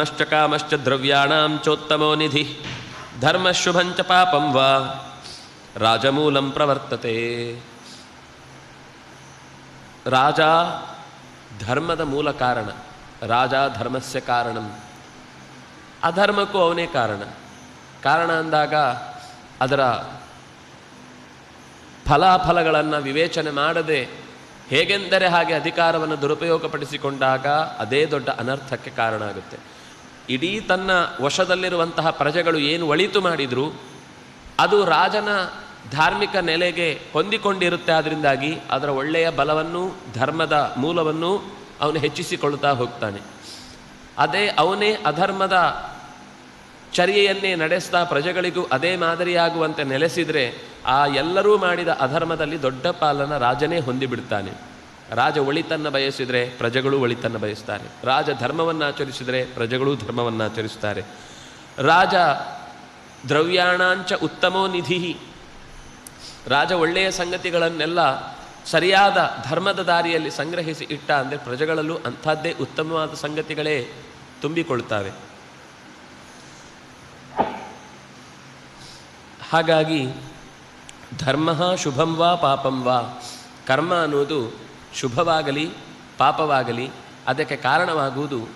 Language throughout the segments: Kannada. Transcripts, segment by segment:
ಮಶ್ಚ ಕಾಮಶ್ಚ ದ್ರವ್ಯಾಣಾಂ ಚೋತ್ತಮೋ ನಿಧಿ. ಧರ್ಮಶುಭಂಚ ಪಾಪಂ ವಾ. ರಾಜಮೂಲಂ ಪ್ರವರ್ತತೆ. ರಾಜ ಧರ್ಮದ ಮೂಲ ಕಾರಣ. ರಾಜ ಧರ್ಮಸ್ಯ ಕಾರಣಂ. ಅಧರ್ಮಕ್ಕೂ ಅವನೇ ಕಾರಣ. ಕಾರಣ ಅಂದಾಗ ಅದರ ಫಲಾಫಲಗಳನ್ನು ವಿವೇಚನೆ ಮಾಡದೆ ಹೇಗೆಂದರೆ ಹಾಗೆ ಅಧಿಕಾರವನ್ನು ದುರುಪಯೋಗಪಡಿಸಿಕೊಂಡಾಗ ಅದೇ ದೊಡ್ಡ ಅನರ್ಥಕ್ಕೆ ಕಾರಣ ಆಗುತ್ತೆ. ಇಡೀ ತನ್ನ ವಶದಲ್ಲಿರುವಂತಹ ಪ್ರಜೆಗಳು ಏನು ಒಳಿತು ಮಾಡಿದ್ರು, ಅದು ರಾಜನ ಧಾರ್ಮಿಕ ನೆಲೆಗೆ ಹೊಂದಿಕೊಂಡಿರುತ್ತೆ. ಅದರಿಂದಾಗಿ ಅದರ ಒಳ್ಳೆಯ ಬಲವನ್ನು ಧರ್ಮದ ಮೂಲವನ್ನು ಅವನು ಹೆಚ್ಚಿಸಿಕೊಳ್ಳುತ್ತಾ ಹೋಗ್ತಾನೆ. ಅದೇ ಅವನೇ ಅಧರ್ಮದ ಚರ್ಯೆಯನ್ನೇ ನಡೆಸ್ತಾ ಪ್ರಜೆಗಳಿಗೂ ಅದೇ ಮಾದರಿಯಾಗುವಂತೆ ನೆಲೆಸಿದರೆ, ಆ ಎಲ್ಲರೂ ಮಾಡಿದ ಅಧರ್ಮದಲ್ಲಿ ದೊಡ್ಡ ಪಾಲನ ರಾಜನೇ ಹೊಂದಿಬಿಡ್ತಾನೆ. ರಾಜ ಒಳಿತನ್ನು ಬಯಸಿದರೆ ಪ್ರಜೆಗಳು ಒಳಿತನ್ನು ಬಯಸ್ತಾರೆ. ರಾಜ ಧರ್ಮವನ್ನು ಆಚರಿಸಿದರೆ ಪ್ರಜೆಗಳು ಧರ್ಮವನ್ನು ಆಚರಿಸ್ತಾರೆ. ರಾಜ ದ್ರವ್ಯಾಣಾಂಚ ಉತ್ತಮೋ ನಿಧಿ ರಾಜ ಒಳ್ಳೆಯ ಸಂಗತಿಗಳನ್ನೆಲ್ಲ ಸರಿಯಾದ ಧರ್ಮದ ದಾರಿಯಲ್ಲಿ ಸಂಗ್ರಹಿಸಿ ಇಟ್ಟ ಅಂದರೆ ಪ್ರಜೆಗಳಲ್ಲೂ ಅಂಥದ್ದೇ ಉತ್ತಮವಾದ ಸಂಗತಿಗಳೇ ತುಂಬಿಕೊಳ್ತಾವೆ. ಹಾಗಾಗಿ ಧರ್ಮ ಶುಭಂ ವಾ ಪಾಪಂ ವಾ ಕರ್ಮ ಅನ್ನೋದು ಶುಭವಾಗಲಿ, ಪಾಪವಾಗಲಿ, ಅದಕ್ಕೆ ಕಾರಣವಾಗುವುದು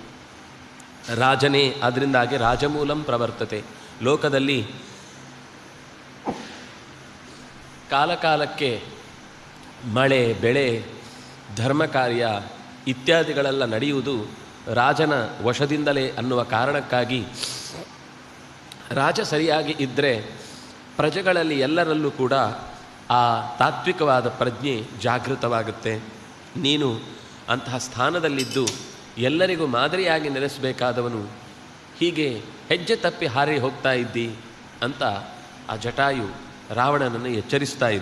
ರಾಜನೇ ಅದರಿಂದಾಗಿ ರಾಜಮೂಲಂ ಪ್ರವರ್ತತೆ. ಲೋಕದಲ್ಲಿ ಕಾಲಕಾಲಕ್ಕೆ ಮಳೆ, ಬೆಳೆ ಧರ್ಮ ಕಾರ್ಯ ಇತ್ಯಾದಿಗಳೆಲ್ಲ ನಡೆಯುವುದು ರಾಜನ ವಶದಿಂದಲೇ ಅನ್ನುವ ಕಾರಣಕ್ಕಾಗಿ. ರಾಜ ಸರಿಯಾಗಿ ಇದ್ದರೆ ಪ್ರಜೆಗಳಲ್ಲಿ ಎಲ್ಲರಲ್ಲೂ ಕೂಡ ಆ ತಾತ್ವಿಕವಾದ ಪ್ರಜ್ಞೆ ಜಾಗೃತವಾಗುತ್ತೆ. ನೀನು ಅಂತಹ ಸ್ಥಾನದಲ್ಲಿದ್ದು ಎಲ್ಲರಿಗೂ ಮಾದರಿಯಾಗಿ ನೆಲೆಸಬೇಕಾದವನು ಹೀಗೆ ಹೆಜ್ಜೆ ತಪ್ಪಿ ಹಾರಿ ಹೋಗ್ತಾ ಇದ್ದಿ ಅಂತ ಆ ಜಟಾಯು ರಾವಣನನ್ನು ಎಚ್ಚರಿಸ್ತಾ ಇದ್ದ.